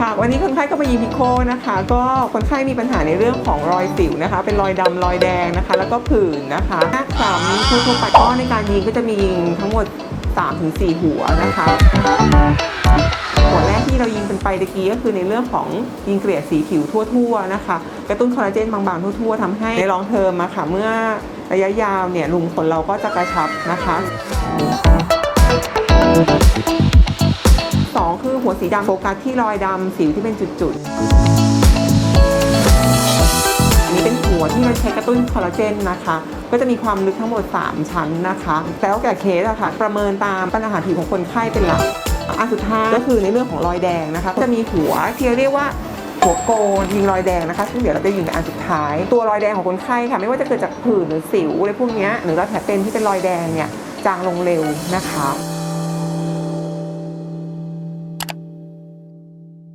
ค่ะวันนี้คนไข้ก็มายิงพิโคนะคะ ก็คนไข้มีปัญหาในเรื่องของรอยสิวนะคะ เป็นรอยดำรอยแดงนะคะ แล้วก็ผื่นนะคะหน้าคล้ำทั่วๆไปก็ในการยิงก็จะมียิงทั้งหมด 3-4 หัวนะคะ หัวแรกที่เรายิงเป็นไปตะกี้ก็คือในเรื่องของยิงเกลี่ยสีผิวทั่วๆนะคะ กระตุ้นคอลลาเจนบางๆทั่วๆทำให้ในลองเทอมอะค่ะ เมื่อระยะยาวเนี่ยลุมขนเราก็จะกระชับนะคะ สองคือหัวสีดำโฟกัสที่รอยดำสิวที่เป็นจุดๆ อันนี้เป็นหัวที่มันใช้กระตุ้นคอลลาเจนนะคะ ก็จะมีความลึกทั้งหมด 3 ชั้นนะคะ แล้วแต่เคสอะค่ะ ประเมินตามปัญหาผิวของคนไข้เป็นหลักอันสุดท้ายก็คือในเรื่องของรอยแดงนะคะ จะมีหัวที่เรียกว่าหัวโกนยิงรอยแดงนะคะซึ่งเดี๋ยวเราจะยิงในอันสุดท้าย ตัวรอยแดงของคนไข้ค่ะ ไม่ว่าจะเกิดจากผื่นหรือสิวอะไรพวกนี้หรือรอยแผลเป็นที่เป็นรอยแดงเนี่ยจางลงเร็วนะคะ